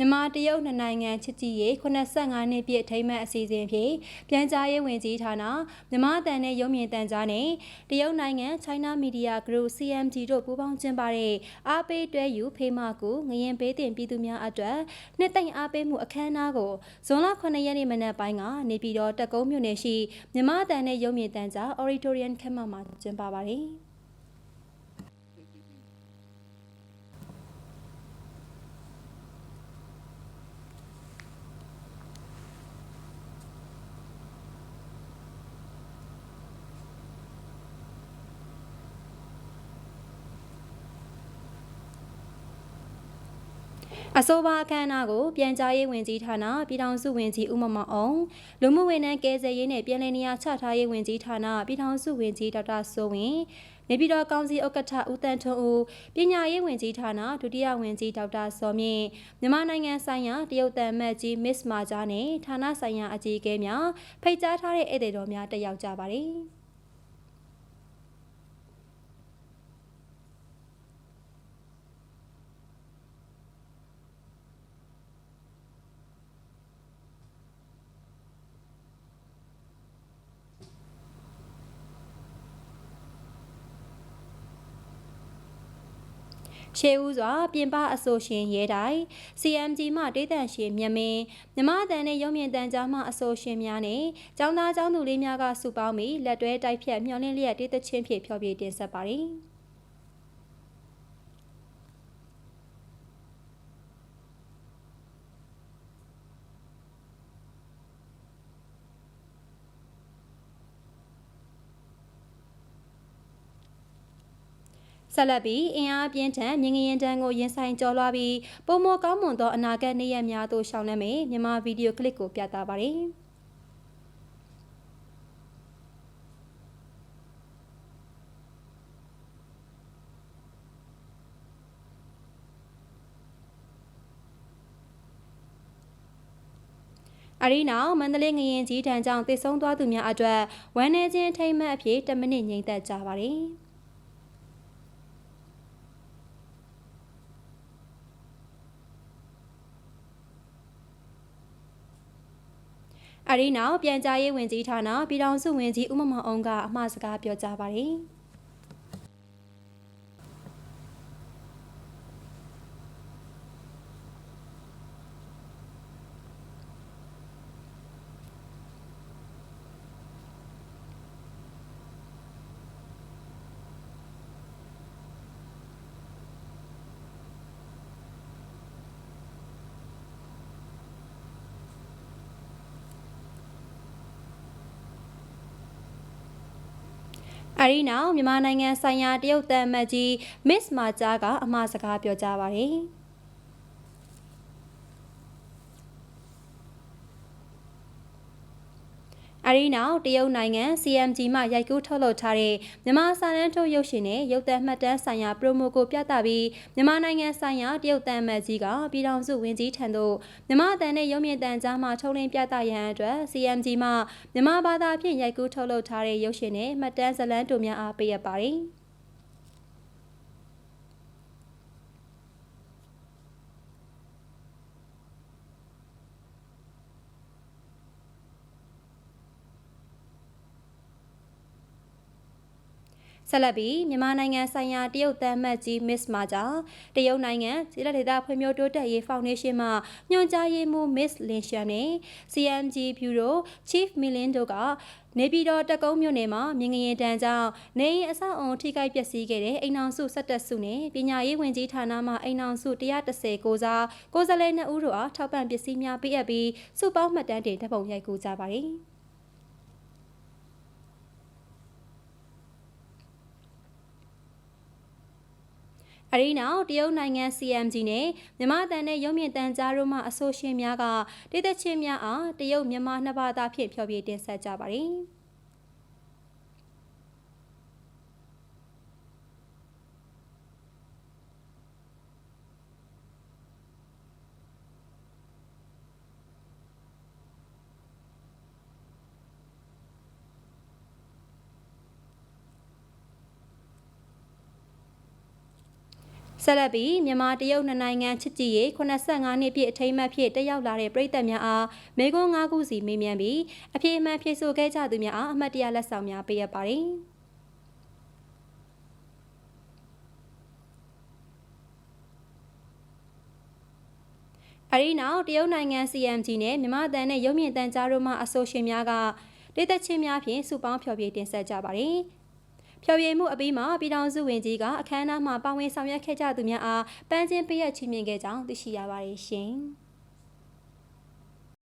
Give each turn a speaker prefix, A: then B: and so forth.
A: မြန်မာတရုတ်နှစ်နိုင်ငံချစ်ကြည်ရေး85နှစ်ပြည့်အထိမ်းအမှတ်အစီအစဉ်ဖြင့်ပြန်ကြားရေးဝန်ကြီးဌာနမြန်မာအတန်နဲ့ရုံမြင့်တန်ကြားနဲ့တရုတ်နိုင်ငံ China Media Group CMG တို့ပူးပေါင်းကျင်းပတဲ့အားပေးတွဲယူဖေးမကူငရင်ပေးတင်ပြည်သူများအတွက်နှစ်သိမ့်အားပေးမှုအခမ်းအနားကိုဇွန်လ9ရက်နေ့မနက်ပိုင်းကနေပြည်တော်တက်ကုန်းမြို့နယ်ရှိမြန်မာအတန်နဲ့ရုံမြင့်တန်ကြား Auditorium ခန်းမမှာကျင်းပပါတယ်။ အဆိုပါအခမ်းအနားကိုပြန်ကြားရေးဝန်ကြီးဌာနပြည်ထောင်စုဝန်ကြီးဦးမမောင်အောင်လူမှုဝန်ထမ်းကယ်ဆယ်ရေးနဲ့ပြည်내နေရာချထားရေးဝန်ကြီးဌာနပြည်ထောင်စုဝန်ကြီးဒေါက်တာစိုးဝင်းနေပြည်တော်ကောင်စီဥက္ကဋ္ဌဦးတန်းထွန်းဦးပညာရေးဝန်ကြီးဌာနဒုတိယဝန်ကြီးဒေါက်တာစောမြင့်မြန်မာနိုင်ငံဆိုင်ရာတရုတ်တန်မတ်ကြီးမစ်မာဂျာနဲ့ဌာနဆိုင်ရာအကြီးအကဲများဖိတ်ကြားထားတဲ့ဧည့်သည်တော်များတက်ရောက်ကြပါတယ်။ ရှေးဦးစွာပြင်ပအဆိုရှင်ရဲတိုင်း CMG မှဒေသရှင်မြမင်းမြမအတန်နဲ့ရုံမြင့်တန်ကြားမှအဆိုရှင်များနဲ့ចောင်းသားចောင်းသူလေးများကစုပေါင်းပြီးလက်တွဲတိုက်ဖြတ်မျှော်လင့်လျက်ဒေသချင်းဖြည့်ဖျော်ဖြေတင်ဆက်ပါတယ်။ ဆက်လက်ပြီးအင်အားပြင်းထန်မြင်းငရင်တန်းကိုရင်ဆိုင်ကျော်လွှားပြီးပုံမကောင်းမွန်သောအနာဂတ်နေ့ရက်များသို့ရှောင်လန်းမယ်မြန်မာဗီဒီယိုကလစ်ကိုပြသပါရယ်အရီနောက်မန္တလေးငရင်ကြီးတန်းကြောင့်တည်ဆုံသွားသူများအတွက်ဝမ်းနေခြင်းထိမ့်မှတ်အဖြစ်10မိနစ်ငြိမ်သက်ကြပါရယ် အရီနောက်ပြန်ကြားရေးဝန်ကြီးဌာနပြည်ထောင်စုဝန်ကြီးဦးမမောင်အောင်ကအမှားစကားပြောကြားပါရယ် အရီနောက်မြန်မာနိုင်ငံဆိုင်ရာတရုတ်တန်မတ်ကြီးမစ်မာဂျာကအမှားစကားပြောကြားပါရယ် အရီနောက်တရုတ်နိုင်ငံ CMG မှရိုက်ကူးထုတ်လုပ်ထားတဲ့မြန်မာစာတန်းထုတ်ရုပ်ရှင်နဲ့ရုပ်သံမှတ်တမ်းဆိုင်ရာပရိုမိုကိုပြသပြီးမြန်မာနိုင်ငံဆိုင်ရာတရုတ်တန်မတ်ကြီးကပြည်ထောင်စုဝန်ကြီးထံသို့မြန်မာအတန်နဲ့ရုပ်မြင့်တန်ကြားမှထုတ်လင်းပြသရန်အတွက် CMG မှမြန်မာဘာသာဖြင့်ရိုက်ကူးထုတ်လုပ်ထားတဲ့ရုပ်ရှင်နဲ့မှတ်တမ်းဇာတ်လမ်းတို့များအားပေးအပ်ပါတယ်။ ဆက်လက်ပြီးမြန်မာနိုင်ငံဆိုင်ရာတရုတ်တမ်းမတ်ကြီးမစ်မာဂျာတရုတ်နိုင်ငံခြေလက်ဒေသဖွံ့ဖြိုးတိုးတက်ရေးဖောင်ဒေးရှင်းမှညွှန်ကြားရေးမှူးမစ်လင်ရှန်နဲ့ CMG Bureau Chief Milin တို့ကနေပြည်တော်တက်ကုန်းမြို့နယ်မှာမြင်းငရင်တန်းကြောင့်နေအိမ်အဆောက်အုံထိခိုက်ပျက်စီးခဲ့တဲ့အိမ်အောင်စု17စုနဲ့ပညာရေးဝန်ကြီးဌာနမှအိမ်အောင်စု130ကိုစားကိုယ်စားလှယ်2ဦးတို့အားထောက်ပံ့ပစ္စည်းများပေးအပ်ပြီးစုပေါင်းမှတ်တမ်းတင်တပ်ပုံရိုက်ကူးကြပါတယ်။ အရီနောက်တရုတ်နိုင်ငံ CMG နဲ့မြန်မာတန်နဲ့ရုံမြင့်တန်ကြားတို့မှအဆိုရှင်များကဒေသချင်းများအားတရုတ်မြန်မာနှစ်ဘာသာဖြင့်ဖျော်ဖြေတင်ဆက်ကြပါတယ်။ ဆက်လက်ပြီးမြန်မာတရုတ်နှစ်နိုင်ငံချစ်ကြည်ရေး85နှစ်ပြည့်အထိမ်းအမှတ်ဖြစ်တက်ရောက်လာတဲ့ပြည်သက်များအားမေကွန်း၅ခုစီမေးမြန်းပြီးအပြေအမှန်ဖြေဆိုခဲ့ကြသူများအားအမှတ်တရလက်ဆောင်များပေးအပ်ပါတယ်။အဲဒီနောက်တရုတ်နိုင်ငံ CMG နဲ့မြန်မာအသံနဲ့ရုပ်မြင့်တန်ကြားတို့မှအဆိုရှင်များကဒေသချင်းများဖြင့်စုပေါင်းဖျော်ဖြေတင်ဆက်ကြပါတယ်။ ဖျော်ဖြေမှုအပြီးမှာပြည်ထောင်စုဝင်ကြီးကအခမ်းအနားမှာပါဝင်ဆောင်ရွက်ခဲ့ကြသူများအားပန်းချင်းပေးရချီးမြှင့်ခဲ့ကြောင်းသိရှိရပါတယ်ရှင်။